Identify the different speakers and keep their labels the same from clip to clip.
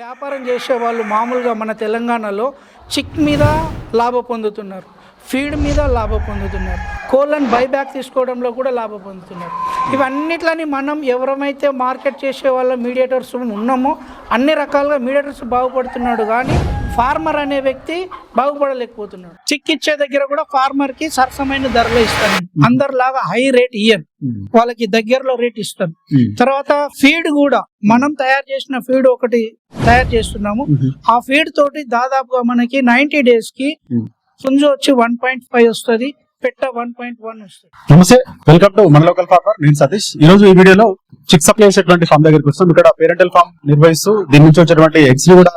Speaker 1: వ్యాపారం చేసే వాళ్ళు మామూలుగా మన తెలంగాణలో చిక్ మీద లాభ పొందుతున్నారు ఫీడ్ మీద లాభం పొందుతున్నారు కోళ్ళని బైబ్యాక్ తీసుకోవడంలో కూడా లాభం పొందుతున్నారు. ఇవన్నిట్లని మనం ఎవరమైతే మార్కెట్ చేసే వాళ్ళ మీడియేటర్స్ ఉన్నామో అన్ని రకాలుగా మీడియేటర్స్ బాగుపడుతున్నాడు కానీ ఫార్మర్ అనే వ్యక్తి బాగుపడలేకపోతున్నాడు. చిక్ ఇచ్చే దగ్గర కూడా ఫార్మర్కి సరసమైన ధరలు ఇస్తాను. అందరిలాగా హై రేట్ ఇయ్యను. వాళ్ళకి దగ్గరలో రేట్ ఇస్తాను. తర్వాత ఫీడ్ కూడా మనం తయారు చేసిన ఫీడ్ ఒకటి తయారు చేస్తున్నాము. ఆ ఫీడ్ తోటి దాదాపుగా మనకి నైన్టీ డేస్కి పుంజు వచ్చి వన్ పాయింట్ ఫైవ్ వస్తుంది పెట్ట వన్ పాయింట్ వన్ వస్తుంది.
Speaker 2: నమస్తే వెల్కమ్ టు మన లోకల్ ఫార్మర్. నేను సతీష్. ఈ రోజు ఈ వీడియోలో చిక్ సప్లై చేసేటువంటి ఫామ్ దగ్గరికి వస్తాం. ఇక్కడ పేరెంటల్ ఫామ్ నిర్వహిస్తూ దీని నుంచి వచ్చేటువంటి ఎగ్స్ కూడా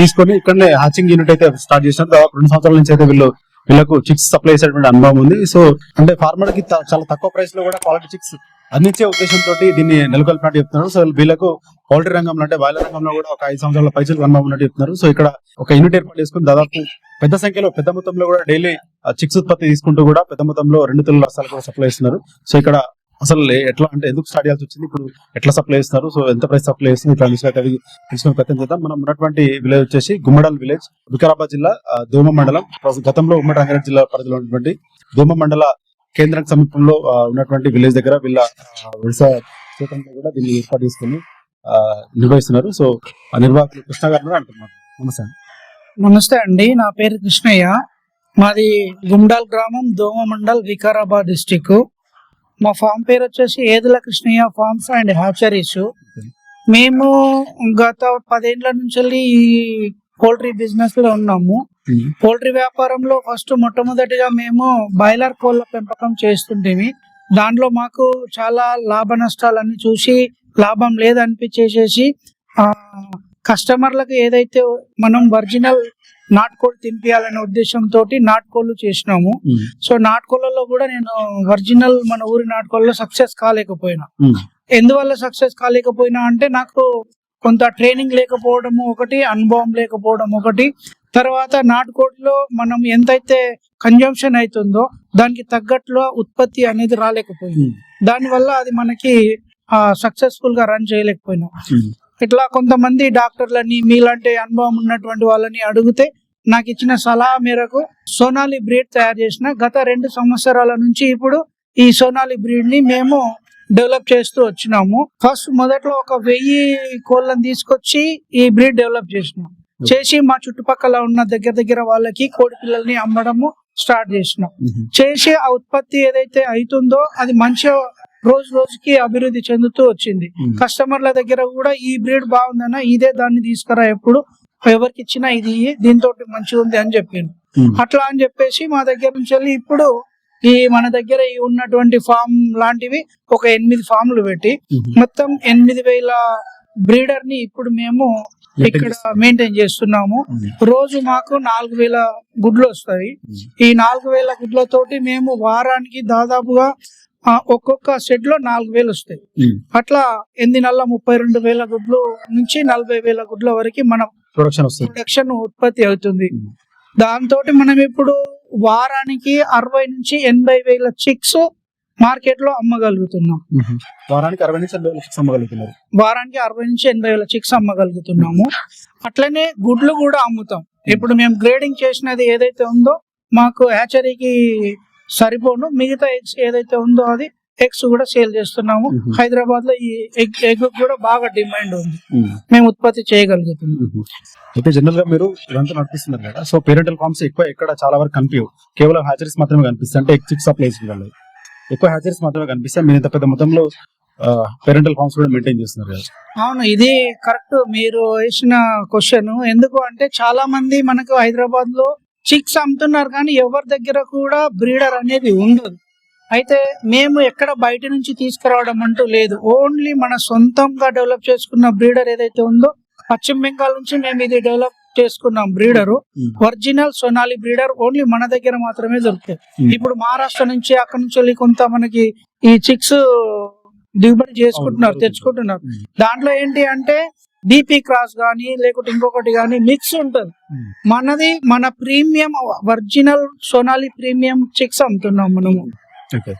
Speaker 2: తీసుకొని ఇక్కడనే హ్యాచింగ్ యూనిట్ అయితే స్టార్ట్ చేసిన రెండు సంవత్సరాల నుంచి అయితే వీళ్ళు వీళ్ళకు చిక్స్ సప్లై చేసేటువంటి అనుభవం ఉంది. సో అంటే ఫార్మర్కి చాలా తక్కువ ప్రైస్లో కూడా క్వాలిటీ చిక్స్ అందించే ఉద్దేశంతో దీన్ని నెలకొల్పినట్టు చెప్తున్నారు. సో వీళ్ళకు పౌల్ట్రీ రంగంలో అంటే బాయిలర్ రంగంలో కూడా ఒక ఐదు సంవత్సరాల పైసలు అనుభవం ఉన్నట్టు చెప్తున్నారు. సో ఇక్కడ ఒక యూనిట్ ఏర్పాటు చేసుకుని దాదాపు పెద్ద సంఖ్యలో పెద్ద మొత్తంలో కూడా డైలీ చిక్స్ ఉత్పత్తి తీసుకుంటూ కూడా పెద్ద మొత్తంలో రెండు తెలుగు రాష్ట్రాలు కూడా సప్లై చేస్తున్నారు. సో ఇక్కడ అసలు ఎట్లా అంటే ఎందుకు స్టార్ట్ చేయాల్సి వచ్చింది? ఇప్పుడు ఎట్లా సప్లై చేస్తారు? సో ఎంత ప్రైస్ సప్లై చేస్తుంది? ఇట్లా విషయాలు అవి తెలుసుకుని ప్రయత్నం చేద్దాం. మనం ఉన్నటువంటి విలేజ్ వచ్చేసి గుమ్మడల్ విలేజ్ వికారాబాద్ జిల్లా దోమ మండలం. గతంలో ఉమ్మడి రంగారెడ్డి జిల్లా పరిధిలో ఉన్నటువంటి దోమ మండల కేంద్రం సమీపంలో ఉన్నటువంటి విలేజ్ దగ్గర వీళ్ళ వ్యవసాయ క్షేత్రంలో కూడా దీన్ని ఏర్పాటు చేసుకుని నిర్వహిస్తున్నారు. సో ఆ నిర్వాహకులు కృష్ణ గారు అంటున్నారు. నమస్తే అండి.
Speaker 1: నమస్తే అండి. నా పేరు కృష్ణయ్య. మాది గుండాల్ గ్రామం దోమ మండల్ వికారాబాద్ డిస్టిక్ మా ఫామ్ పేరు వచ్చేసి Edula Krishnaiah farms and hatcheries మేము గత పదేళ్ళ నుంచి ఈ పోల్ట్రీ బిజినెస్లో ఉన్నాము. పోల్ట్రీ వ్యాపారంలో ఫస్ట్ మొట్టమొదటిగా మేము బాయిలర్ కోళ్ళ పెంపకం చేస్తుంటేమి. దాంట్లో మాకు చాలా లాభ నష్టాలన్నీ చూసి లాభం లేదనిపించేసేసి ఆ, కస్టమర్లకు ఏదైతే మనం ఒరిజినల్ నాటుకోళ్ళు తినిపించాలనే ఉద్దేశంతో నాటుకోళ్ళు చేసినాము. సో నాటుకోళ్ళలో కూడా నేను ఒరిజినల్ మన ఊరి నాటుకోళ్ళలో సక్సెస్ కాలేకపోయినా. ఎందువల్ల సక్సెస్ కాలేకపోయినా అంటే నాకు కొంత ట్రైనింగ్ లేకపోవడము ఒకటి అనుభవం లేకపోవడం ఒకటి. తర్వాత నాటుకోడిలో మనం ఎంతైతే కన్జంప్షన్ అవుతుందో దానికి తగ్గట్లో ఉత్పత్తి అనేది రాలేకపోయింది. దానివల్ల అది మనకి సక్సెస్ఫుల్గా రన్ చేయలేకపోయినాం. ఇట్లా కొంతమంది డాక్టర్లని మీలాంటి అనుభవం ఉన్నటువంటి వాళ్ళని అడిగితే నాకు ఇచ్చిన సలహా మేరకు సోనాలి బ్రీడ్ తయారు చేసిన గత రెండు సంవత్సరాల నుంచి ఇప్పుడు ఈ సోనాలి బ్రీడ్ని మేము డెవలప్ చేస్తూ వచ్చినాము. ఫస్ట్ మొదట్లో ఒక వెయ్యి కోళ్ళని తీసుకొచ్చి ఈ బ్రీడ్ డెవలప్ చేసినాం. చేసి మా చుట్టుపక్కల ఉన్న దగ్గర దగ్గర వాళ్ళకి కోడి పిల్లల్ని అమ్మడము స్టార్ట్ చేసినాం. చేసి ఆ ఉత్పత్తి ఏదైతే అవుతుందో అది మంచిగా రోజు రోజుకి అభివృద్ధి చెందుతూ వచ్చింది. కస్టమర్ల దగ్గర కూడా ఈ బ్రీడ్ బాగుందన్న ఇదే దాన్ని తీసుకురా ఎప్పుడు ఎవరికి ఇచ్చినా ఇది దీంతో మంచిగా ఉంది అని చెప్పిండు.
Speaker 2: ఉమ్,
Speaker 1: అట్లా అని చెప్పేసి మా దగ్గర నుంచి వెళ్ళి ఇప్పుడు ఈ మన దగ్గర ఈ ఉన్నటువంటి ఫామ్ లాంటివి ఒక ఎనిమిది ఫామ్లు పెట్టి. మొత్తం ఎనిమిది వేల బ్రీడర్ని ఇప్పుడు మేము ఇక్కడ మెయింటైన్ చేస్తున్నాము. రోజు మాకు నాలుగు వేల గుడ్లు వస్తాయి. ఈ నాలుగు వేల గుడ్లతోటి మేము వారానికి దాదాపుగా ఒక్కొక్క షెడ్లో నాలుగు వేలు వస్తాయి. అట్లా ఎనిమిది నెలల ముప్పై రెండు వేల గుడ్లు నుంచి నలభై వేల గుడ్ల వరకు మన
Speaker 2: ప్రొడక్షన్ వస్తుంది.
Speaker 1: ప్రొడక్షన్ ఉత్పత్తి అవుతుంది. దాంతో మనం ఇప్పుడు వారానికి అరవై నుంచి ఎనభై వేల చిక్స్ మార్కెట్లో అమ్మగలుగుతున్నాం.
Speaker 2: వారానికి అరవై నుంచి ఎనభై లక్షలు అమ్మగలుగుతున్నారు.
Speaker 1: వారానికి అరవై నుంచి ఎనభై వేల చిక్స్ అమ్మగలుగుతున్నాము. అట్లనే గుడ్లు కూడా అమ్ముతాం. ఇప్పుడు మేము గ్రేడింగ్ చేసినది ఏదైతే ఉందో మాకు హ్యాచరీకి సరిపోను. మిగతా ఎగ్స్ ఏదైతే ఉందో అది ఎగ్స్ కూడా సేల్ చేస్తున్నాము. హైదరాబాద్లో ఈ ఎగ్ ఎగ్ కూడా బాగా డిమాండ్ ఉంది. మేము. ఉత్పత్తి చేయగలుగుతున్నాం.
Speaker 2: మ్మ్. అయితే జనరల్గా మీరు ఇదంతా నడిపిస్తున్నారు కదా. సో పేరెంటల్ ఫార్మ్స్ ఎక్కువ ఎక్కడ చాలా వరకు కనిపించవు. కేవలం హ్యాచరీస్ మాత్రమే కనిపిస్తాయి. అంటే ఎక్సిక్ సప్లైస్ ఎక్కువ హ్యాచరీస్ మాత్రమే కనిపిస్తాయి. మీరు ఇంత పెద్ద మొత్తంలో పేరెంటల్ ఫార్మ్స్ కూడా మెయింటైన్ చేస్తున్నారు కదా.
Speaker 1: అవును ఇది కరెక్ట్ మీరు వేసిన క్వశ్చన్. ఎందుకు అంటే చాలా మంది మనకు హైదరాబాద్లో చిక్స్ అమ్ముతున్నారు కానీ ఎవరి దగ్గర కూడా బ్రీడర్ అనేది ఉండదు. అయితే మేము ఎక్కడ బయట నుంచి తీసుకురావడం అంటూ లేదు. ఓన్లీ మన సొంతంగా డెవలప్ చేసుకున్న బ్రీడర్ ఏదైతే ఉందో పశ్చిమ బెంగాల్ నుంచి మేము ఇది డెవలప్ చేసుకున్నాం breeder original Sonali breeder only మన దగ్గర మాత్రమే దొరుకుతాయి.
Speaker 2: మ్మ్.
Speaker 1: ఇప్పుడు మహారాష్ట్ర నుంచి అక్కడ నుంచి వెళ్ళి కొంత మనకి ఈ చిక్స్ దిగుబడి చేసుకుంటున్నారు. తెచ్చుకుంటున్నారు.
Speaker 2: మ్మ్.
Speaker 1: దాంట్లో ఏంటి అంటే బీపీ క్రాస్ గానీ లేకుంటే ఇంకొకటి గానీ మిక్స్ ఉంటుంది.
Speaker 2: మనది
Speaker 1: మన premium original Sonali premium chicks అమ్ముతున్నాం మనము.
Speaker 2: ఓకే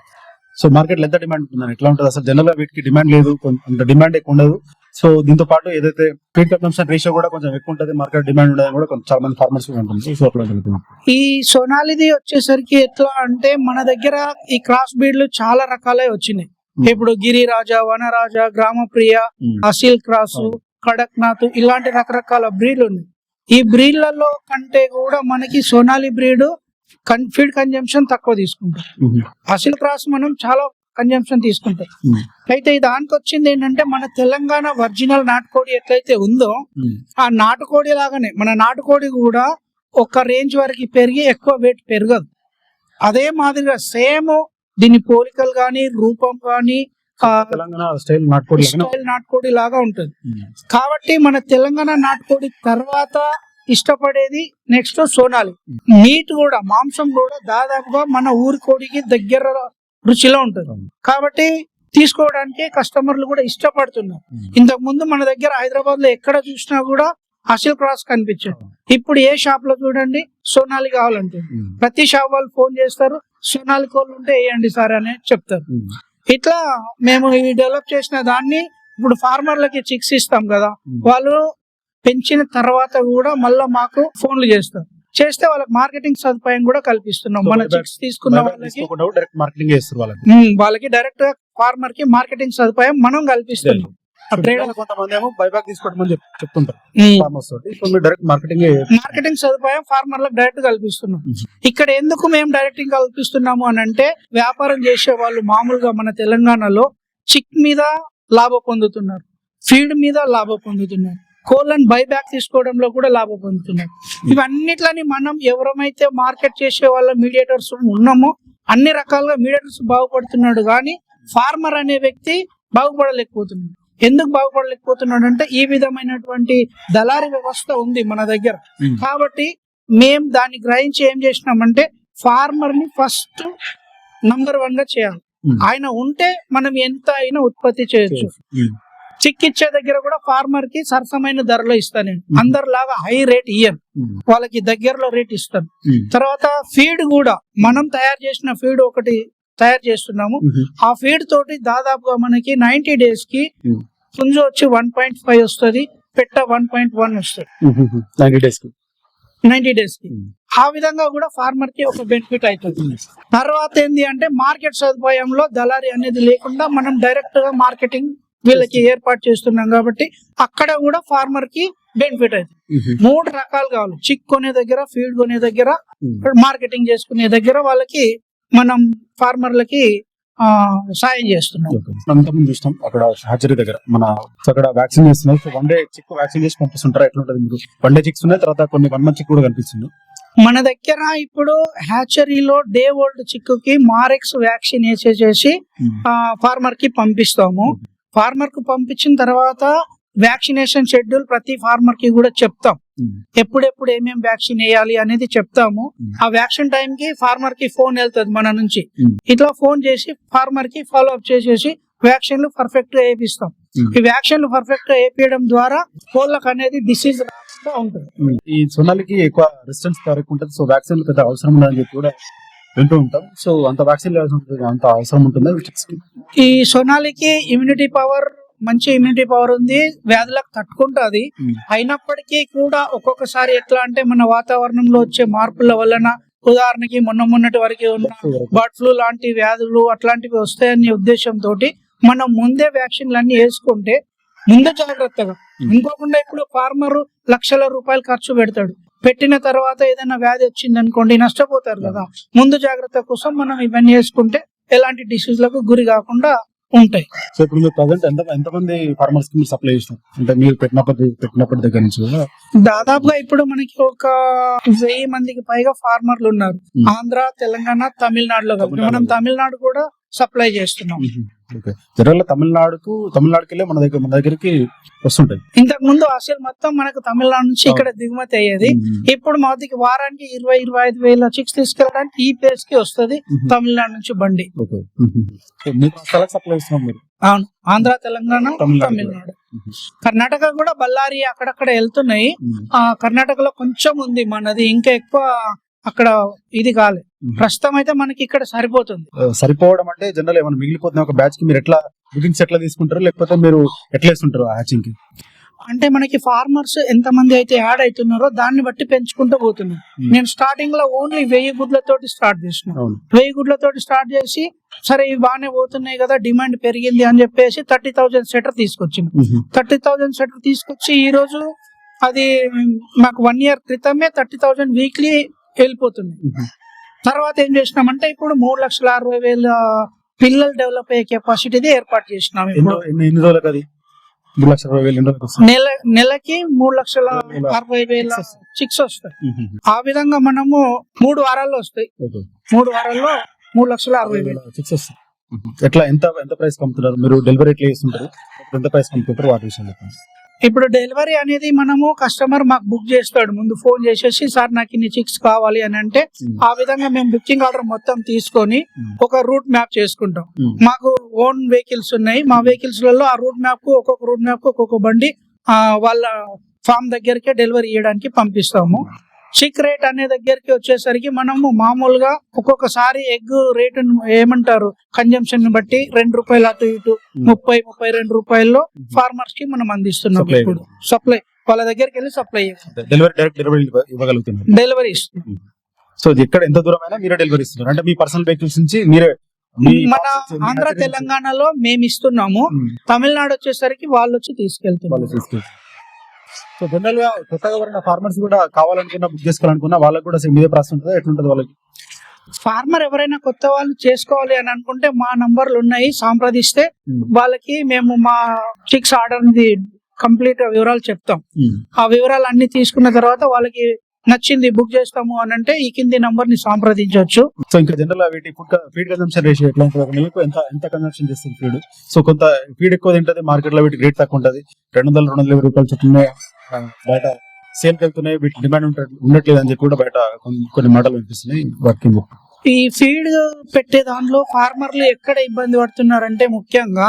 Speaker 2: సో మార్కెట్లో ఎంత డిమాండ్ ఉంటుందని. ఎట్లా ఉంటుంది? అసలు జనరల్గా వీటికి డిమాండ్ లేదు. కొంత డిమాండ్ ఎక్కువ ఉండదు. సో దీంతో పాటు ఏదైతే ఫీడ్ కన్సంప్షన్ రేషియో కూడా కొంచెం ఎక్కువ ఉంటుంది మార్కెట్ డిమాండ్ ఉండదని కూడా కొంచెం చాలా మంది ఫార్మర్స్ ఉంటుంది సో అట్లా ఉంటుంది
Speaker 1: ఈ సోనాలిది వచ్చేసరికి ఎట్లా అంటే మన దగ్గర ఈ క్రాస్ బీడ్లు చాలా రకాలే వచ్చినాయి. ఇప్పుడు గిరిరాజా వనరాజ గ్రామప్రియ అసిల్ క్రాస్
Speaker 2: అవును.
Speaker 1: కడక్నాథ్ ఇలాంటి రకరకాల బ్రీడ్లు ఉన్నాయి. ఈ బ్రీడ్లలో కంటే కూడా మనకి సోనాలి బ్రీడ్ ఫీడ్ కన్జంప్షన్ తక్కువ తీసుకుంటాం అసిల్ క్రాస్ మనం చాలా కన్జంప్షన్ తీసుకుంటాం. అయితే దానికి వచ్చింది ఏంటంటే మన తెలంగాణ ఒరిజినల్ నాటుకోడి ఎట్లయితే ఉందో ఆ నాటుకోడి లాగానే మన నాటుకోడి కూడా ఒక రేంజ్ వరకు పెరిగి ఎక్కువ వెయిట్ పెరగదు. అదే మాదిరిగా సేమ్ దీని పోలికలు కానీ రూపం కానీ
Speaker 2: స్టైల్ నాటుకోడి
Speaker 1: లాగా ఉంటుంది. కాబట్టి మన తెలంగాణ నాటుకోడి తర్వాత ఇష్టపడేది నెక్స్ట్ సోనాలి. మీట్ కూడా మాంసం కూడా దాదాపుగా మన ఊరి కోడికి దగ్గర రుచిలో ఉంటుంది. కాబట్టి తీసుకోవడానికి కస్టమర్లు కూడా ఇష్టపడుతున్నారు. ఇంతకు ముందు మన దగ్గర హైదరాబాద్లో ఎక్కడ చూసినా కూడా అసిల్ క్రాస్ కనిపించాడు ఇప్పుడు ఏ షాప్లో చూడండి సోనాలి కావాలంటే. ప్రతి షాప్ వాళ్ళు ఫోన్ చేస్తారు సోనాలి కోళ్ళు ఉంటే వేయండి సార్ అని చెప్తారు. ఇట్లా మేము ఈ డెవలప్ చేసిన దాన్ని ఇప్పుడు ఫార్మర్లకి చిక్స్ ఇస్తాం కదా వాళ్ళు పెంచిన తర్వాత కూడా మళ్ళీ మాకు ఫోన్లు చేస్తారు. చేస్తే వాళ్ళకి మార్కెటింగ్ సదుపాయం కూడా కల్పిస్తున్నాం. మన చిక్స్ తీసుకున్న వాళ్ళకి
Speaker 2: డైరెక్ట్ మార్కెటింగ్ చేస్తారు వాళ్ళకి.
Speaker 1: డైరెక్ట్గా ఫార్మర్కి మార్కెటింగ్ సదుపాయం మనం కల్పిస్తున్నాం.
Speaker 2: కొంతమంది ఏమో బైబ్యాక్ తీసుకోవడం చెప్తుంటారు. డైరెక్ట్ మార్కెటింగ్
Speaker 1: మార్కెటింగ్ సదుపాయం ఫార్మర్లకు డైరెక్ట్ కల్పిస్తున్నాం. ఇక్కడ ఎందుకు మేము డైరెక్టింగ్ కల్పిస్తున్నాము అని అంటే వ్యాపారం చేసే వాళ్ళు మామూలుగా మన తెలంగాణలో చిక్ మీద లాభ పొందుతున్నారు. ఫీడ్ మీద లాభ పొందుతున్నారు. కోళ్ళని బైబ్యాక్ తీసుకోవడంలో కూడా లాభ పొందుతున్నారు ఇవన్నిట్లని మనం ఎవరమైతే మార్కెట్ చేసే వాళ్ళ మీడియేటర్స్ ఉన్నామో అన్ని రకాలుగా మీడియేటర్స్ బాగుపడుతున్నాడు కానీ ఫార్మర్ అనే వ్యక్తి బాగుపడలేకపోతున్నాడు. ఎందుకు బాగుపడలేకపోతున్నాడు అంటే ఈ విధమైనటువంటి దళారీ వ్యవస్థ ఉంది మన దగ్గర. కాబట్టి మేము దాన్ని గ్రహించి ఏం చేసినామంటే ఫార్మర్ని ఫస్ట్ నంబర్ వన్గా చేయాలి. ఆయన ఉంటే మనం ఎంత అయినా ఉత్పత్తి చేయొచ్చు. చిక్ ఇచ్చే దగ్గర కూడా ఫార్మర్కి సరసమైన ధరలో ఇస్తాను నేను. అందరిలాగా హై రేట్ ఇయ్యను వాళ్ళకి దగ్గరలో రేట్ ఇస్తాను. తర్వాత ఫీడ్ కూడా మనం తయారు చేసిన ఫీడ్ ఒకటి తయారు చేస్తున్నాము. ఆ ఫీడ్ తోటి దాదాపుగా మనకి నైన్టీ
Speaker 2: డేస్కి.
Speaker 1: పుంజు వచ్చి వన్ పాయింట్ ఫైవ్ వస్తుంది పెట్ట వన్ పాయింట్ వన్ వస్తుంది.
Speaker 2: నైన్టీ డేస్కి.
Speaker 1: నైన్టీ డేస్కి. ఆ విధంగా కూడా ఫార్మర్కి ఒక బెనిఫిట్ అవుతుంది. తర్వాత ఏంది అంటే మార్కెట్ సదుపాయంలో దళారీ అనేది లేకుండా మనం డైరెక్ట్గా మార్కెటింగ్ వీళ్ళకి ఏర్పాటు చేస్తున్నాం కాబట్టి అక్కడ కూడా ఫార్మర్కి బెనిఫిట్ అవుతుంది. మూడు రకాలు కావాలి. చిక్ కొనే దగ్గర ఫీడ్ కొనే దగ్గర మార్కెటింగ్ చేసుకునే దగ్గర వాళ్ళకి మనం ఫార్మర్లకి ఆ, సాయం చేస్తున్నాం.
Speaker 2: అంతకుముందు చూసినాం అక్కడ హ్యాచరీ దగ్గర మన అక్కడ వ్యాక్సిన్ చేస్తున్నారు వన్ డే చిక్ వ్యాక్సిన్ చేసి పంపిస్తుంటారు? ఎట్లుంటది మీరు వన్ డే చిక్స్ ఉన్నాయి తర్వాత కొన్ని వన్ మంత్ చిక్ కూడా కనిపిస్తుంది.
Speaker 1: మన దగ్గర ఇప్పుడు హ్యాచరీలో డే ఓల్డ్ చిక్కుకి మారెక్స్ వ్యాక్సిన్ వేసేసేసి ఫార్మర్కి పంపిస్తాము. ఫార్మర్కు పంపించిన తర్వాత వ్యాక్సినేషన్ షెడ్యూల్ ప్రతి ఫార్మర్కి కూడా చెప్తాం. ఎప్పుడెప్పుడు ఏమేం వ్యాక్సిన్ వేయాలి అనేది చెప్తాము. ఆ వ్యాక్సిన్ టైం కి ఫార్మర్కి ఫోన్ వెళ్తుంది మన నుంచి. ఇట్లా ఫోన్ చేసి ఫార్మర్కి ఫాలో అప్ చేసేసి వ్యాక్సిన్లు పర్ఫెక్ట్గా వేపిస్తాం. ఈ వ్యాక్సిన్లు పర్ఫెక్ట్గా వేపించడం ద్వారా కోళ్ళకు అనేది డిసీజ్ రాకుండా ఉంటుంది.
Speaker 2: ఈ సొనాలికి ఎక్కువ రెసిస్టెన్స్ ఉంటుంది. సో వ్యాక్సిన్ పెద్ద అవసరం చెప్పి కూడా వింటూ ఉంటాం. సో అంత వ్యాక్సిన్ ఉంటుంది అంత అవసరం ఉంటుందా?
Speaker 1: ఈ సొనాలికి ఇమ్యూనిటీ పవర్ మంచి ఇమ్యూనిటీ పవర్ ఉంది వ్యాధులకు తట్టుకుంటుంది. అయినప్పటికీ కూడా ఒక్కొక్కసారి ఎట్లా అంటే మన వాతావరణంలో వచ్చే మార్పుల వలన ఉదాహరణకి మొన్న మొన్నటి వరకు ఉన్న బర్డ్ ఫ్లూ లాంటి వ్యాధులు అట్లాంటివి వస్తాయనే ఉద్దేశంతో మనం ముందే వ్యాక్సిన్లు అన్ని వేసుకుంటే ముందు జాగ్రత్తగా. ఇంకోకుండా ఇప్పుడు ఫార్మర్ లక్షల రూపాయలు ఖర్చు పెడతాడు. పెట్టిన తర్వాత ఏదైనా వ్యాధి వచ్చింది అనుకోండి నష్టపోతారు కదా. ముందు జాగ్రత్త కోసం మనం ఇవన్నీ వేసుకుంటే ఎలాంటి డిసీజ్లకు గురి కాకుండా ఉంటాయి.
Speaker 2: సో ఇప్పుడు మీరు ప్రజెంట్ ఎంత ఎంతమంది ఫార్మర్స్కి మీరు సప్లై చేసినారు అంటే మీరు పెట్టినప్పటి పెట్టినప్పటి దగ్గర నుంచి
Speaker 1: దాదాపుగా ఇప్పుడు మనకి ఒక వెయ్యి మందికి పైగా ఫార్మర్లు ఉన్నారు. ఆంధ్ర తెలంగాణ తమిళనాడులో మనం
Speaker 2: తమిళనాడు.
Speaker 1: కూడా సప్లై చేస్తున్నాం.
Speaker 2: జనరల్ తమిళనాడుకు తమిళనాడుకి మన దగ్గర మన దగ్గరికి వస్తుంటాయి.
Speaker 1: ఇంతకు ముందు అసలు మొత్తం మనకు తమిళనాడు నుంచి ఇక్కడ దిగుమతి అయ్యేది. ఇప్పుడు మాదికి వారానికి ఇరవై ఇరవై ఐదు వేల చిక్స్ తీసుకెళ్ళడానికి ఈ ప్లేస్కి వస్తుంది తమిళనాడు నుంచి బండి.
Speaker 2: సప్లై ఇస్తున్నాం మీరు.
Speaker 1: అవును. ఆంధ్ర తెలంగాణ
Speaker 2: తమిళనాడు.
Speaker 1: తమిళనాడు. కర్ణాటక కూడా బళ్ళారి అక్కడక్కడ వెళ్తున్నాయి. ఆ కర్ణాటకలో కొంచెం ఉంది మనది. ఇంకా ఎక్కువ అక్కడ ఇది కాలేదు ప్రస్తుతం అయితే మనకి ఇక్కడ సరిపోతుంది.
Speaker 2: సరిపోవడం అంటే జనరల్ ఏమైనా మిగిలిపోతున్న ఒక బ్యాచ్కి మీరు ఎట్లా బుకింగ్స్ ఎట్లా తీసుకుంటారు? లేకపోతే మీరు ఎట్లా వేస్తుంటారు హ్యాచింగ్కి?
Speaker 1: అంటే మనకి ఫార్మర్స్ ఎంత మంది అయితే యాడ్ అవుతున్నారో దాన్ని బట్టి పెంచుకుంటూ పోతున్నాం.
Speaker 2: Hmm.
Speaker 1: నేను స్టార్టింగ్లో ఓన్లీ వెయ్యి గుడ్లతోటి స్టార్ట్ చేసిన. వెయ్యి గుడ్లతోటి స్టార్ట్ చేసి సరే ఇవి బాగానే పోతున్నాయి కదా డిమాండ్ పెరిగింది అని చెప్పేసి థర్టీ థౌజండ్ సెటర్ తీసుకొచ్చింది. థర్టీ థౌజండ్ సెటర్ తీసుకొచ్చి ఈ రోజు అది మాకు వన్ ఇయర్ క్రితమే థర్టీ థౌజండ్ వీక్లీ వెళ్ళిపోతుంది తర్వాత ఏం చేసినామంటే ఇప్పుడు మూడు లక్షల అరవై వేల పిల్లలు డెవలప్ అయ్యే కెపాసిటీది ఏర్పాటు చేసినాం
Speaker 2: ఎన్ని
Speaker 1: ఇప్పుడు.
Speaker 2: ఎన్ని ఎన్ని రోజులకు అది? మూడు లక్షల వేలు
Speaker 1: నెల నెలకి మూడు లక్షల అరవై వేల చిక్స్ వస్తాయి. ఆ విధంగా మనము మూడు వారాల్లో వస్తాయి. మూడు వారాల్లో మూడు లక్షల అరవై వేలు.
Speaker 2: సిక్స్ వస్తుంది. ఎట్లా ఎంత ఎంత ప్రైస్ కమ్ముతున్నారు? మీరు డెలివరీ ఎట్లా చేస్తుంటారు. ఎంత ప్రైస్ కమ్ముతుంటారు? వాటి విషయం చెప్పండి.
Speaker 1: ఇప్పుడు డెలివరీ అనేది మనము కస్టమర్ మాకు బుక్ చేస్తాడు. ముందు ఫోన్ చేసేసి సార్ నాకు ఇన్ని చిక్స్ కావాలి అని అంటే ఆ విధంగా మేము బుకింగ్ ఆర్డర్ మొత్తం తీసుకొని ఒక రూట్ మ్యాప్ చేసుకుంటాం. మాకు ఓన్ వెహికల్స్ ఉన్నాయి. మా వెహికల్స్లలో ఆ రూట్ మ్యాప్కు ఒక్కొక్క రూట్ మ్యాప్కు ఒక్కొక్క బండి ఆ, వాళ్ళ ఫామ్ దగ్గరికే డెలివరీ చేయడానికి పంపిస్తాము. చిక్ రేట్ అనే దగ్గరికి వచ్చేసరికి మనము మామూలుగా ఒక్కొక్కసారి ఎగ్ రేట్ ఏమంటారు? కన్జంప్షన్ బట్టి రెండు రూపాయలు అటు ఇటు ముప్పై ముప్పై రెండు రూపాయల్లో ఫార్మర్స్కి మనం అందిస్తున్నాం. ఇప్పుడు. సప్లై వాళ్ళ దగ్గరికి వెళ్ళి సప్లై
Speaker 2: డెలివరీ డైరెక్ట్ డెలివరీ ఇవ్వగలుగుతున్నారు
Speaker 1: డెలివరీ ఇస్తుంది
Speaker 2: సో ఇది ఎక్కడ ఎంత దూరం అయినా మీరే డెలివరీ ఇస్తున్నారు. అంటే మీ పర్సనల్ వెహికల్స్ నుంచి మీరే
Speaker 1: మన ఆంధ్ర తెలంగాణలో మేము ఇస్తున్నాము. తమిళనాడు వచ్చేసరికి వాళ్ళు వచ్చి తీసుకెళ్తున్నారు.
Speaker 2: సో జనరల్గా కొత్తగా ఎవరైనా ఫార్మర్స్ కూడా కావాలనుకున్నా బుక్ చేసుకోవాలనుకున్నా వాళ్ళకి కూడా సేమ్ ఇదే ప్రాసెస్ ఉంటుందా? ఎట్లుంటది వాళ్ళకి?
Speaker 1: ఫార్మర్ ఎవరైనా కొత్త వాళ్ళు చేసుకోవాలి అని అనుకుంటే మా నంబర్లు ఉన్నాయి సంప్రదిస్తే వాళ్ళకి మేము మా చిక్స్ ఆర్డర్ కంప్లీట్ వివరాలు చెప్తాం. ఆ వివరాలు అన్ని తీసుకున్న తర్వాత వాళ్ళకి నచ్చింది బుక్ చేస్తాము అని అంటే ఈ కింది నంబర్ని సంప్రదించవచ్చు.
Speaker 2: సో ఇంకా జనరల్ వీటి ఫుడ్ ఫీడ్ కన్సంప్షన్ రేషియో ఎట్లా ఉంటుంది ఒక నెలకు ఎంత ఎంత కన్సంప్షన్ చేస్తుంది ఫీడ్ సో కొంత ఫీడ్ ఎక్కువ తింటది మార్కెట్లో వీటికి రేట్ తక్కువ ఉంటుంది. రెండు వందల రెండు వందల రూపాయలు చుట్టూ బయట సేల్ వెళ్తున్నాయి వీటి డిమాండ్ ఉండట్లేదు అని చెప్పి కూడా బయట కొన్ని- మాటలు వినిపిస్తున్నాయి వాటికి
Speaker 1: ఈ ఫీడ్ పెట్టే దాంట్లో ఫార్మర్లు ఎక్కడ ఇబ్బంది పడుతున్నారంటే ముఖ్యంగా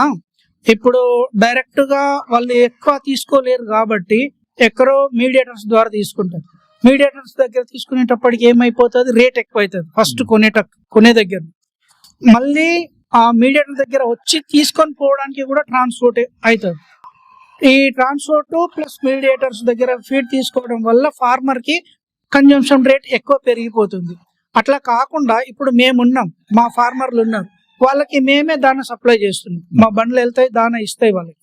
Speaker 1: ఇప్పుడు డైరెక్ట్గా వాళ్ళు ఎక్కువ తీసుకోలేరు కాబట్టి ఎక్కడో మీడియేటర్స్ ద్వారా తీసుకుంటారు. మీడియేటర్స్ దగ్గర తీసుకునేటప్పటికి ఏమైపోతుంది? రేట్ ఎక్కువ అవుతుంది ఫస్ట్ కొనేట కొనే దగ్గర. మళ్ళీ ఆ మీడియేటర్ దగ్గర వచ్చి తీసుకొని పోవడానికి కూడా ట్రాన్స్పోర్ట్ అవుతుంది ఈ ట్రాన్స్పోర్ట్ ప్లస్ మీడియేటర్స్ దగ్గర ఫీడ్ తీసుకోవడం వల్ల ఫార్మర్కి కన్జంప్షన్ రేట్ ఎక్కువ పెరిగిపోతుంది. అట్లా కాకుండా ఇప్పుడు మేమున్నాం. మా ఫార్మర్లు ఉన్నారు. వాళ్ళకి మేమే దాన సప్లై చేస్తున్నాం. మా బండ్లు వెళ్తాయి దాన ఇస్తాయి వాళ్ళకి.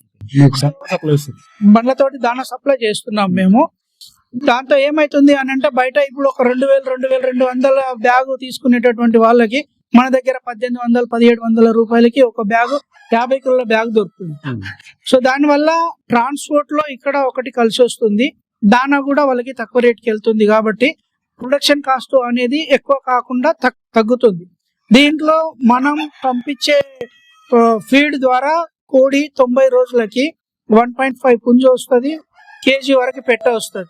Speaker 1: బండ్లతోటి దాన సప్లై చేస్తున్నాం మేము. దాంతో ఏమైతుంది అని అంటే బయట ఇప్పుడు ఒక రెండు వేలు రెండు వేల రెండు వందల బ్యాగు తీసుకునేటటువంటి వాళ్ళకి మన దగ్గర పద్దెనిమిది వందల పదిహేడు వందల రూపాయలకి ఒక బ్యాగు యాభై కిలోల బ్యాగ్ దొరుకుతుంది. సో దానివల్ల ట్రాన్స్పోర్ట్లో ఇక్కడ ఒకటి కలిసి వస్తుంది. దానా కూడా వాళ్ళకి తక్కువ రేట్కి వెళ్తుంది కాబట్టి ప్రొడక్షన్ కాస్ట్ అనేది ఎక్కువ కాకుండా తగ్- తగ్గుతుంది. దీంట్లో మనం పంపించే ఫీడ్ ద్వారా కోడి తొంభై రోజులకి వన్ పాయింట్ ఫైవ్ పుంజు వస్తుంది. కేజీ వరకు పెట్ట వస్తుంది.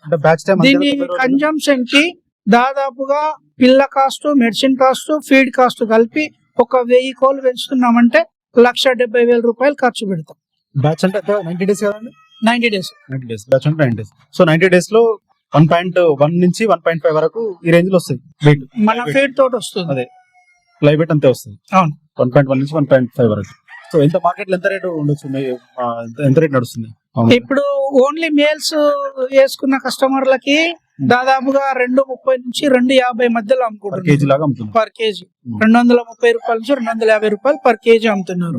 Speaker 1: దీని కన్జంప్షన్కి దాదాపుగా పిల్ల cost medicine cost feed cost కలిపి ఒక వెయ్యి కోళ్ళు పెంచుతున్నామంటే లక్ష డెబ్బై వేల రూపాయలు ఖర్చు పెడతాం.
Speaker 2: బ్యాచ్ అంటే నైన్టీ డేస్ కదండి?
Speaker 1: Ninety days
Speaker 2: ninety days batch అంటే నైన్ డేస్ సో నైన్టీ డేస్లో వన్ పాయింట్ వన్ నుంచి వన్ పాయింట్ ఫైవ్ వరకు ఈ రేంజ్లో వస్తాయి వెయిట్
Speaker 1: మన ఫీడ్ తోటి వస్తుంది.
Speaker 2: అదే. లైవ్ వెయిట్ అంతే వస్తుంది.
Speaker 1: అవును.
Speaker 2: వన్ పాయింట్ వన్ నుంచి వన్ పాయింట్ ఫైవ్ వరకు. సో ఎంత ఎంత రేట్ ఉండొచ్చు? ఎంత- రేట్ నడుస్తుంది?
Speaker 1: ఇప్పుడు ఓన్లీ మేల్స్ వేసుకున్న కస్టమర్లకి దాదాపుగా రెండు ముప్పై నుంచి రెండు యాభై మధ్యలో అమ్ముకుంటున్నారు. పర్ కేజీ రెండు వందల ముప్పై రూపాయల నుంచి రెండు వందల యాభై రూపాయలు పర్ కేజీ అమ్ముతున్నారు.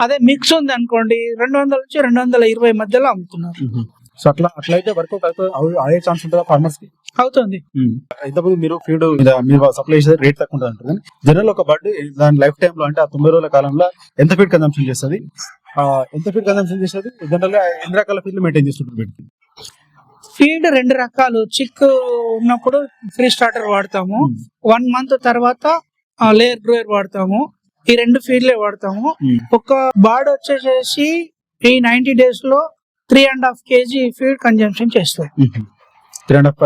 Speaker 1: అదే మిక్స్ ఉంది అనుకోండి రెండు వందల నుంచి రెండు వందల ఇరవై మధ్యలో అమ్ముతున్నారు.
Speaker 2: సో అట్లా అట్లయితే అవి- అయ్యే ఛాన్స్ ఉంటుందా ఫార్మర్స్కి
Speaker 1: అవుతుంది
Speaker 2: ఇంతకుముందు మీరు ఫీడ్ మీరు సప్లై చేసే రేట్ తక్కువ ఉంటుంది అంటారు జనరల్ ఒక బర్డ్ దాని లైఫ్ టైమ్లో అంటే ఆ తొంభై రోజుల కాలంలో ఎంత ఫీడ్ కన్సంప్షన్ చేస్తుంది? ఆ, ఎంత ఫీడ్ కన్సంప్షన్ చేస్తుంది? జనరల్గా ఎన్ని రకాల ఫీడ్ మెయింటైన్ చేస్తుంటారు వీటికి
Speaker 1: ఫీడ్ రెండు రకాలు. చిక్ ఉన్నప్పుడు ఫ్రీ స్టార్టర్ వాడతాము. వన్ మంత్ తర్వాత లేయర్ గ్రోయర్ వాడతాము. ఈ రెండు ఫీడ్లే వాడతాము. ఒక బాడ్ వచ్చేసేసి ఈ నైన్టీ డేస్లో three and half KG feed consumption చేస్తుంది.
Speaker 2: Three and half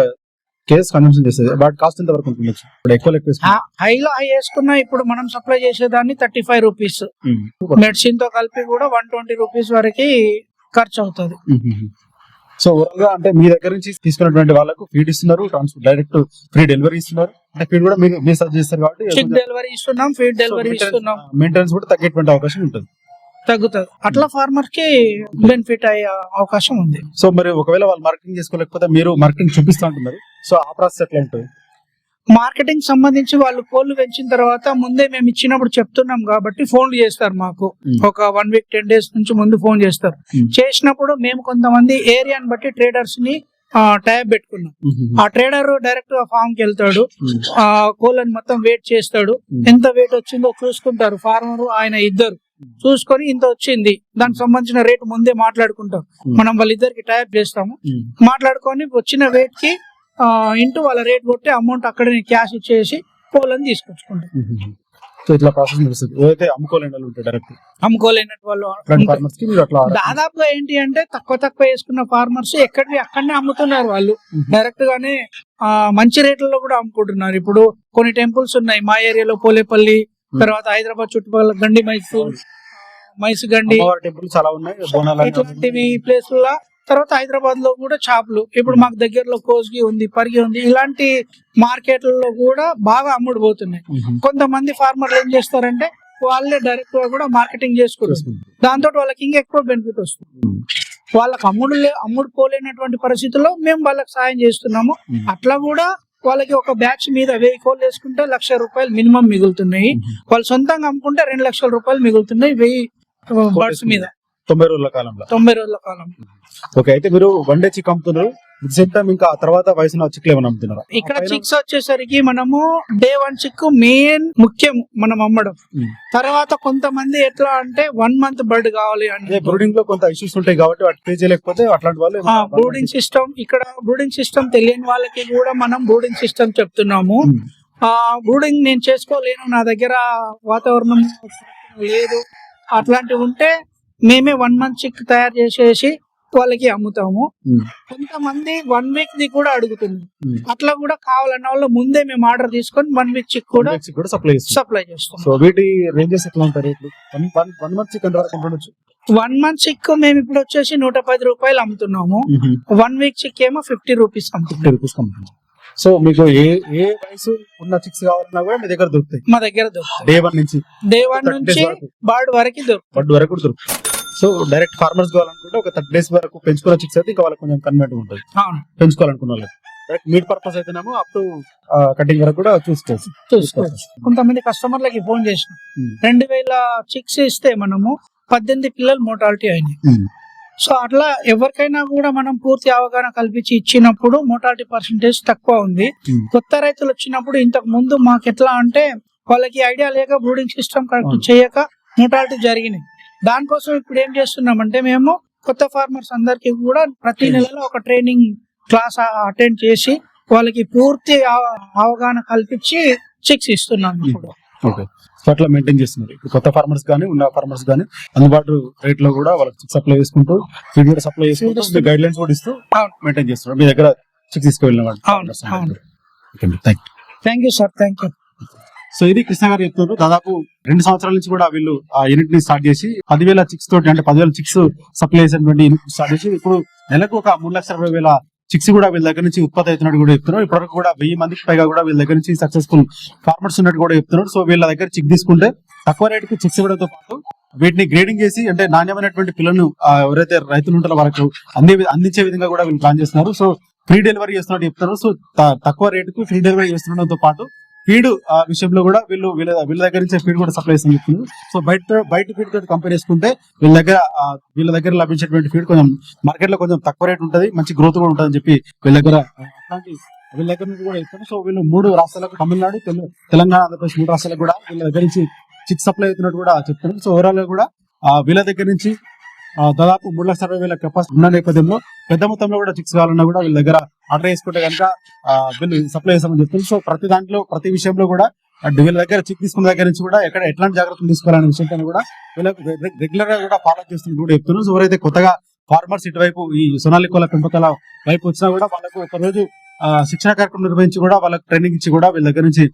Speaker 2: KGs consumption చేస్తుంది. వాటి కాస్ట్ ఎంత వరకు ఉంటుంది? ఇప్పుడు ఎక్కువ ఎక్కువ.
Speaker 1: హైలో హై వేసుకున్నా ఇప్పుడు మనం సప్లై చేసేదాన్ని థర్టీ ఫైవ్ రూపీస్. మెడిసిన్తో కలిపి కూడా వన్ ట్వంటీ రూపీస్ వరకు ఖర్చు అవుతుంది.
Speaker 2: సో ఓవరాల్ అంటే మీ దగ్గర నుంచి తీసుకున్నటువంటి వాళ్ళకు ఫీడ్ ఇస్తున్నారు ట్రాన్స్పోర్ట్ డైరెక్ట్ ఫ్రీ డెలివరీ ఇస్తున్నారు. అంటే ఫీడ్ కూడా మీరు మీరు సర్చ్ చేస్తారు కాబట్టి
Speaker 1: డెలివరీ ఇస్తున్నాం ఫీడ్ డెలివరీ ఇస్తున్నాం.
Speaker 2: మెయింటెనెన్స్ కూడా తగ్గేటువంటి అవకాశం ఉంటుంది.
Speaker 1: తగ్గుతుంది. అట్లా ఫార్మర్కి బెనిఫిట్ అయ్యే అవకాశం ఉంది.
Speaker 2: సో మరి ఒకవేళ వాళ్ళు మార్కెటింగ్ చేసుకోలేకపోతే మీరు మార్కెటింగ్ చూపిస్తా ఉంటున్నారు సో ఆ ప్రాసెస్ ఎట్లా ఉంటుంది?
Speaker 1: మార్కెటింగ్ సంబంధించి వాళ్ళు కోళ్ళు పెంచిన తర్వాత ముందే మేము ఇచ్చినప్పుడు చెప్తున్నాం కాబట్టి ఫోన్లు చేస్తారు మాకు.
Speaker 2: Hmm.
Speaker 1: ఒక వన్ వీక్ టెన్ డేస్ నుంచి ముందు ఫోన్ చేస్తారు.
Speaker 2: Hmm.
Speaker 1: చేసినప్పుడు మేము కొంతమంది ఏరియాని బట్టి ట్రేడర్స్ని ట్యాబ్ పెట్టుకున్నాం. ఆ ట్రేడర్ డైరెక్ట్గా ఫామ్కి వెళ్తాడు. ఆ కోళ్ళని మొత్తం వెయిట్ చేస్తాడు.
Speaker 2: Hmm.
Speaker 1: ఎంత వెయిట్ వచ్చిందో చూసుకుంటారు. ఫార్మర్ ఆయన ఇద్దరు. చూసుకొని ఇంత వచ్చింది. దానికి సంబంధించిన రేట్ ముందే మాట్లాడుకుంటాం.
Speaker 2: Hmm.
Speaker 1: మనం వాళ్ళిద్దరికి టైప్ చేస్తాము. మాట్లాడుకొని వచ్చిన వెయిట్కి ఇంటూ వాళ్ళ రేట్ కొట్టి అమౌంట్ అక్కడే క్యాష్ ఇచ్చేసి కోళ్ళని తీసుకొచ్చుకుంటాం.
Speaker 2: సో ఇట్లా ప్రాసెస్ నడుస్తుంది. ఏదైతే అమ్ముకోలేని వాళ్ళు ఉంటాయి డైరెక్ట్
Speaker 1: అమ్ముకోలేనట్టు వాళ్ళు
Speaker 2: అట్లాంటి
Speaker 1: ఉంటారు.
Speaker 2: ఫార్మర్స్కి మీరు అట్లా
Speaker 1: దాదాపుగా ఏంటి అంటే తక్కువ తక్కువ వేసుకున్న ఫార్మర్స్ ఎక్కడివి అక్కడనే అమ్ముతున్నారు వాళ్ళు. డైరెక్ట్ గానే మంచి రేట్లలో కూడా అమ్ముకుంటున్నారు. ఇప్పుడు కొన్ని టెంపుల్స్ ఉన్నాయి. మా ఏరియాలో పోలేపల్లి తర్వాత హైదరాబాద్ చుట్టుపక్కల గండి మైసూర్ మైసు గండి
Speaker 2: టెంపుల్ చాలా ఉన్నాయి బోనాలు
Speaker 1: ఇట్లాంటివి ప్లేస్ల తర్వాత హైదరాబాద్లో కూడా షాపులు ఇప్పుడు మాకు దగ్గరలో కోస్గి ఉంది పరిగి ఉంది. ఇలాంటి మార్కెట్లలో కూడా బాగా అమ్ముడు పోతున్నాయి. కొంతమంది ఫార్మర్లు ఏం చేస్తారంటే వాళ్ళే డైరెక్ట్గా కూడా మార్కెటింగ్ చేసుకుంటారు. దాంతో వాళ్ళకి ఇంకా ఎక్కువ బెనిఫిట్ వస్తుంది. వాళ్ళకి అమ్ముడు అమ్ముడు పోలేనటువంటి పరిస్థితుల్లో మేము వాళ్ళకి సాయం చేస్తున్నాము. అట్లా కూడా వాళ్ళకి ఒక బ్యాచ్ మీద వెయ్యి కోళ్ళు వేసుకుంటే లక్ష రూపాయలు మినిమం మిగులుతున్నాయి. వాళ్ళు సొంతంగా అమ్ముకుంటే రెండు లక్షల రూపాయలు మిగులుతున్నాయి వెయ్యి బర్డ్స్ మీద.
Speaker 2: తొంభై రోజుల కాలంలో.
Speaker 1: తొంభై రోజుల కాలం
Speaker 2: ఓకే అయితే మీరు వన్ డే చిక్ అమ్ముతున్నారు టైం ఇంకా ఆ తర్వాత వయసులో చిక్కులు ఏమైనా అమ్ముతున్నారా?
Speaker 1: ఇక్కడ చిక్స్ వచ్చేసరికి మనము డే వన్ చిక్ మెయిన్ ముఖ్యం మనం అమ్మడం. తర్వాత కొంతమంది ఎట్లా అంటే వన్ మంత్ బర్డ్ కావాలి అని.
Speaker 2: బ్రూడింగ్లో కొంత ఇష్యూస్ ఉంటాయి కాబట్టి వాటి పే చేయలేకపోతే అట్లాంటి వాళ్ళు
Speaker 1: బ్రూడింగ్ సిస్టమ్ ఇక్కడ బ్రూడింగ్ సిస్టమ్ తెలియని వాళ్ళకి కూడా మనం బ్రూడింగ్ సిస్టమ్ చెప్తున్నాము. ఆ బ్రూడింగ్ నేను చేసుకోలేను నా దగ్గర వాతావరణం లేదు. అట్లాంటివి ఉంటే మేమే వన్ మంత్ చిక్ తయారు చేసేసి వాళ్ళకి అమ్ముతాము. కొంతమంది వన్ వీక్ ది కూడా
Speaker 2: ఉమ్.
Speaker 1: అట్లా కూడా కావాలన్న వాళ్ళు ముందే మేము ఆర్డర్ తీసుకొని వన్ వీక్ చిక్ కూడా
Speaker 2: సప్లై
Speaker 1: సప్లై చేస్తాం
Speaker 2: సో వీటి రేంజెస్ ఎట్లా ఉంటాయి వన్ మంత్ చికెన్ వరకు ఉండొచ్చు.
Speaker 1: వన్ మంత్ చిక్ మేము ఇప్పుడు వచ్చేసి నూట పది రూపాయలు అమ్ముతున్నాము. వన్ వీక్ చిక్ ఏమో fifty rupees
Speaker 2: fifty rupees so మీకు ఏ ఏ వయసు ఉన్న చిక్స్ కావాలన్నా కూడా మీ దగ్గర దొరుకుతాయి.
Speaker 1: మా దగ్గర దొరుకుతాయి.
Speaker 2: డే వన్ నుంచి
Speaker 1: డే వన్ నుంచి బర్డ్ వరకు దొరుకుతాయి.
Speaker 2: బడ్ వరకు దొరుకుతాయి. సో డైరెక్ట్ ఫార్మర్స్ కావాలనుకుంటే ఒక థర్టీ డేస్ వరకు పెంచుకున్న చిక్స్ అయితే ఇంకా వాళ్ళకి కొంచెం కన్వెంట్ ఉంటుంది. పెంచుకోవాలనుకున్న వాళ్ళకి. డైరెక్ట్ మీట్ పర్పస్ అయితేనేమో అప్ టు కటింగ్ వరకు కూడా చూసుకోవచ్చు
Speaker 1: చూసుకోవచ్చు కొంతమంది కస్టమర్లకి ఫోన్ చేసిన. రెండు వేల చిక్స్ ఇస్తే మనము పద్దెనిమిది పిల్లలు మోటాలిటీ అయినాయి.
Speaker 2: ఉమ్.
Speaker 1: సో అట్లా ఎవరికైనా కూడా మనం పూర్తి అవగాహన కల్పించి ఇచ్చినప్పుడు మోటాలిటీ పర్సంటేజ్ తక్కువ ఉంది.
Speaker 2: ఉమ్.
Speaker 1: కొత్త రైతులు వచ్చినప్పుడు ఇంతకు ముందు మాకు ఎట్లా అంటే వాళ్ళకి ఐడియా లేక బ్రూడింగ్ సిస్టమ్ కరెక్ట్. చేయక మోటాలిటీ జరిగినాయి. దానికోసం ఇప్పుడు ఏం చేస్తున్నామంటే మేము కొత్త ఫార్మర్స్ అందరికి కూడా ప్రతి
Speaker 2: Training.
Speaker 1: నెలలో ఒక ట్రైనింగ్ క్లాస్ అటెండ్ చేసి వాళ్ళకి పూర్తి అవ- అవగాహన కల్పించి చిక్స్ ఇస్తున్నాం ఇప్పుడు.
Speaker 2: ఓకే సో అట్లా మెయింటైన్ చేస్తున్నారు. ఇప్పుడు కొత్త ఫార్మర్స్ కానీ ఉన్న ఫార్మర్స్ కానీ అందుబాటు రేట్లో కూడా వాళ్ళకి సప్లై చేసుకుంటూ ఫీడ్ కూడా సప్లై చేసుకుంటూ గైడ్ లైన్స్ కూడా ఇస్తూ. మెయింటైన్ చేస్తున్నారు. మీ దగ్గర చిక్స్ తీసుకువెళ్ళిన వాళ్ళు
Speaker 1: అవును, అవును.
Speaker 2: Thank
Speaker 1: thank you sir thank you
Speaker 2: so ఇది కృష్ణ గారు చెప్తున్నారు. దాదాపు రెండు సంవత్సరాల నుంచి కూడా వీళ్ళు ఆ యూనిట్ని స్టార్ట్ చేసి పదివేల చిక్స్ తోటి అంటే పదివేల చిక్స్ సప్లై చేసినటువంటి యూనిట్ స్టార్ట్ చేసి ఇప్పుడు నెలకు ఒక మూడు లక్షల అరవై వేల చిక్స్ కూడా వీళ్ళ దగ్గర నుంచి ఉత్పత్తి అవుతున్నట్టు కూడా చెప్తున్నారు. ఇప్పటివరకు కూడా వెయ్యి మందికి పైగా కూడా వీళ్ళ దగ్గర నుంచి సక్సెస్ఫుల్ ఫార్మర్స్ ఉన్నట్టు కూడా చెప్తున్నారు. సో వీళ్ళ దగ్గర చిక్ తీసుకుంటే తక్కువ రేట్కి చిక్స్ ఇవ్వడంతో పాటు వీటిని గ్రేడింగ్ చేసి అంటే నాణ్యమైనటువంటి పిల్లలను ఎవరైతే రైతులు ఉంటారో వాళ్ళకు అందే అందించే విధంగా కూడా వీళ్ళు ప్లాన్ చేస్తున్నారు. సో ఫ్రీ డెలివరీ చేస్తున్నట్టు చెప్తున్నారు. సో తక్కువ రేటుకు ఫ్రీ డెలివరీ చేస్తుండడంతో పాటు ఫీడ్ ఆ విషయంలో కూడా వీళ్ళు వీళ్ళ వీళ్ళ దగ్గర నుంచి ఫీడ్ కూడా సప్లై చేస్తాం చెప్తున్నారు. సో బయట బయట ఫీడ్ తోటి కంపేర్ చేసుకుంటే వీళ్ళ దగ్గర వీళ్ళ దగ్గర లభించేటువంటి ఫీడ్ కొంచెం మార్కెట్లో కొంచెం తక్కువ రేట్ ఉంటుంది మంచి గ్రోత్ కూడా ఉంటుంది చెప్పి వీళ్ళ దగ్గర అట్లాంటి వీళ్ళ దగ్గర నుంచి కూడా ఇస్తాను సో వీళ్ళు మూడు రాష్ట్రాలకు తమిళనాడు తెలంగాణ ఆంధ్రప్రదేశ్ మూడు రాష్ట్రాలకు కూడా వీళ్ళ దగ్గర నుంచి చిక్ సప్లై అవుతున్నట్టు కూడా చెప్తున్నారు. సో ఓవరాల్గా కూడా వీళ్ళ దగ్గర నుంచి దాదాపు మూడు లక్షల అరవై వేల కెపాసిటీ ఉన్న నేపథ్యంలో పెద్ద మొత్తంలో కూడా చిక్స్ కావాలన్నా కూడా వీళ్ళ దగ్గర ఆర్డర్ చేసుకుంటే కనుక బిల్లు వీళ్ళు సప్లై చేస్తామని చెప్తుంది. సో ప్రతి దాంట్లో ప్రతి విషయంలో కూడా వీళ్ళ దగ్గర చిక్ తీసుకున్న దగ్గర నుంచి కూడా ఎక్కడ ఎట్లాంటి జాగ్రత్తలు తీసుకోవాలనే విషయం కూడా వీళ్ళకి రెగ్యులర్గా కూడా ఫాలో చేస్తుంది కూడా చెప్తున్నారు. సో ఎవరైతే కొత్తగా ఫార్మర్స్ ఇటువైపు ఈ సొనాలికోల పెంపకాల వైపు వచ్చినా కూడా వాళ్ళకు ఒక రోజు శిక్షణ కార్యక్రమం నిర్వహించి కూడా వాళ్ళకి ట్రైనింగ్ ఇచ్చి కూడా వీళ్ళ దగ్గర నుంచి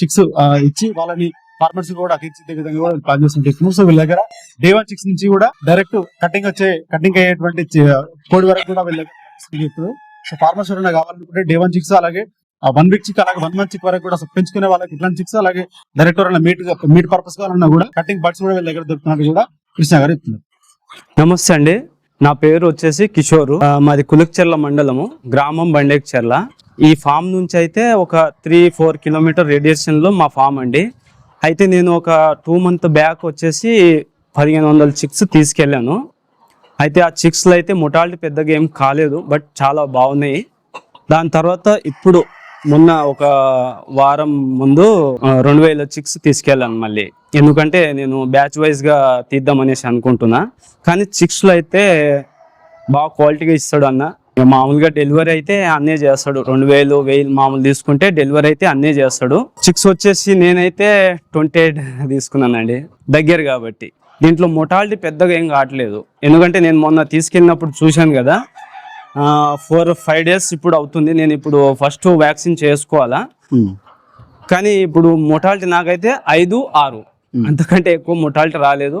Speaker 2: చిక్స్ ఇచ్చి వాళ్ళని ఫార్మర్స్ కూడా తీర్చిదే విధంగా కూడా ప్లాన్ చేస్తున్నట్టు సో వీళ్ళ దగ్గర డే వన్ చిక్స్ నుంచి కూడా డైరెక్ట్ కటింగ్ వచ్చే కటింగ్ అయ్యేటువంటి కోడి వరకు కూడా వీళ్ళ చెప్తున్నారు. సో ఫార్మర్స్ ఎవరైనా కావాలనుకుంటే డే వన్ చిక్స్ అలాగే వన్ వీక్ చిక్ అలాగే వన్ మంత్ చిక్ వరకు కూడా పెంచుకునే వాళ్ళకి ఇట్లాంటి చిక్స్ అలాగే డైరెక్ట్ ఎవరైనా మీట్ మీట్ పర్పస్ కావాలన్నా కూడా కటింగ్ బర్డ్స్ కూడా వీళ్ళ దగ్గర దొరుకుతున్నట్టు కూడా కృష్ణ గారు చెప్తున్నారు.
Speaker 3: నమస్తే అండి. నా పేరు వచ్చేసి కిషోర్. మాది కులుక్చెర్ల మండలము గ్రామం బండేక్చెర్ల. ఈ ఫామ్ నుంచి అయితే ఒక త్రీ ఫోర్ కిలోమీటర్ రేడియేషన్లో మా ఫామ్ అండి. అయితే నేను ఒక టూ మంత్ బ్యాక్ వచ్చేసి పదిహేను వందల చిక్స్ తీసుకెళ్ళాను. అయితే ఆ చిక్స్లో అయితే మొటాలిటీ పెద్దగా ఏం కాలేదు బట్ చాలా బాగున్నాయి. దాని తర్వాత ఇప్పుడు మొన్న ఒక వారం ముందు రెండు వేల చిక్స్ తీసుకెళ్ళాను మళ్ళీ. ఎందుకంటే నేను బ్యాచ్ వైజ్గా తీద్దామనేసి తీద్దాం అనేసి అనుకుంటున్నా. కానీ చిక్స్లో అయితే బాగా క్వాలిటీగా ఇస్తాడు అన్న. మామూలుగా డెలివరీ అయితే అన్నే చేస్తాడు. రెండు వేలు వెయ్యి మామూలు తీసుకుంటే డెలివరీ అయితే అన్నే చేస్తాడు. చిక్స్ వచ్చేసి నేనైతే ట్వంటీ ఎయిట్ తీసుకున్నానండి. దగ్గర కాబట్టి. దీంట్లో మొటాలిటీ పెద్దగా ఏం కావట్లేదు. ఎందుకంటే నేను మొన్న తీసుకెళ్ళినప్పుడు చూశాను కదా ఫోర్ ఫైవ్ డేస్ ఇప్పుడు అవుతుంది. నేను ఇప్పుడు ఫస్ట్ వ్యాక్సిన్ చేసుకోవాలా? కానీ ఇప్పుడు మొటాలిటీ నాకైతే ఐదు ఆరు. అంతకంటే ఎక్కువ మొటాలిటీ రాలేదు.